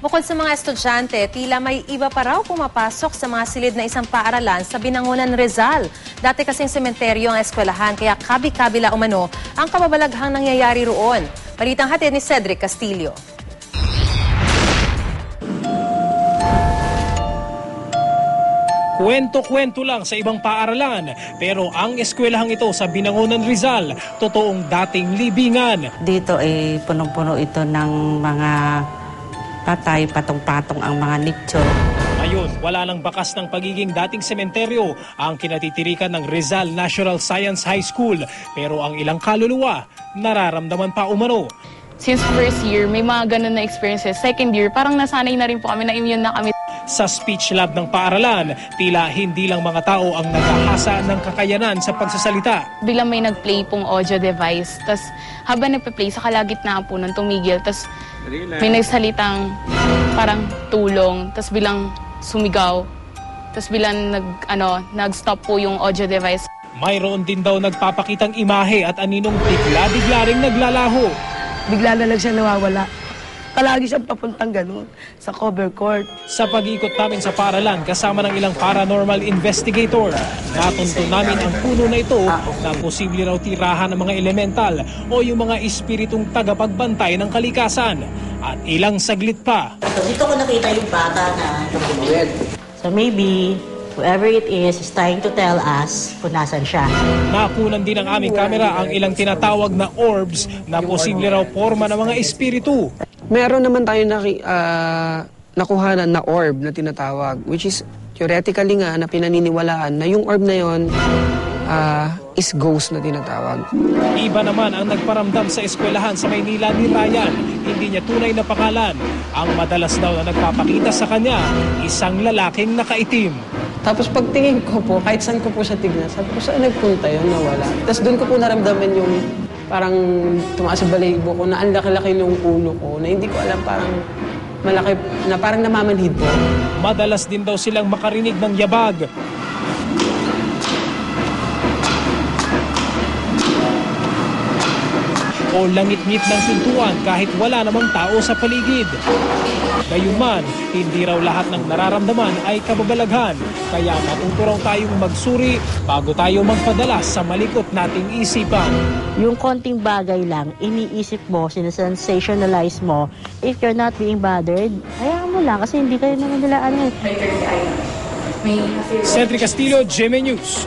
Bukod sa mga estudyante, tila may iba pa raw pumapasok sa mga silid na isang paaralan sa Binangonan, Rizal. Dati kasing sementeryo ang eskwelahan kaya kabi-kabila umano ang kababalaghang nangyayari roon. Balitang hatid ni Cedric Castillo. Kwento-kwento lang sa ibang paaralan, pero ang eskwelahang ito sa Binangonan Rizal, totoong dating libingan. Dito ay punong-puno ito ng mga patay, patong-patong ang mga nicho. Ngayon, wala nang bakas ng pagiging dating sementeryo ang kinatitirikan ng Rizal National Science High School. Pero ang ilang kaluluwa, nararamdaman pa umano. Since first year, may mga ganun na experiences. Second year, parang nasanay na rin po kami, na-immune na kami. Sa speech lab ng paaralan, tila hindi lang mga tao ang nagkahasa ng kakayanan sa pagsasalita. Biglang may nag-play pong audio device. Tapos habang nagpa-play, sa kalagitnaan po nung tumigil. Tapos may nagsalitang parang tulong. Tapos bilang sumigaw. Tapos bilang nag, ano, nag-stop po yung audio device. Mayroon din daw nagpapakitang imahe at aninong bigla-bigla naglalaho. Bigla na lang siya nawawala. Palagi siyang papuntang ganun sa cover court. Sa pag-ikot namin sa paaralan kasama ng ilang paranormal investigator, natunto namin ang puno na ito na posible raw tirahan ng mga elemental o yung mga espiritong tagapagbantay ng kalikasan. At ilang saglit pa, So, dito ko nakita yung bata na tumuloy. So maybe whoever it is is trying to tell us kung nasan siya. nakunan din ng aming kamera ang ilang tinatawag na orbs na posible raw forma ng mga espiritu. Meron naman tayo naki, ah, nakuhanan na orb na tinatawag, which is theoretically nga na pinaniniwalaan na yung orb na yon ah, is ghost na tinatawag. Iba naman ang nagparamdam sa eskwelahan sa Maynila ni Ryan. Hindi niya tunay na pangalan. Ang madalas daw na nagpapakita sa kanya, isang lalaking nakaitim. Tapos pagtingin ko po, kahit saan ko po siya tignan, sabi ko saan nagpunta yun, nawala. Tapos doon ko po naramdaman yung parang tumaas sa balahibo ko na ang laki-laki ng ulo ko, na hindi ko alam parang malaki, na parang namamanhid po. Madalas din daw silang makarinig ng yabag. O langit-ngit ng pintuan kahit wala namang tao sa paligid. Gayunman, hindi raw lahat ng nararamdaman ay kababalaghan. Kaya matuto raw tayong magsuri bago tayo magpadala sa malikot nating isipan. yung konting bagay lang, iniisip mo, sinasensationalize mo, if you're not being bothered, hayaan mo lang kasi hindi kayo naman nila ano eh. Cedric Castillo, GMA News.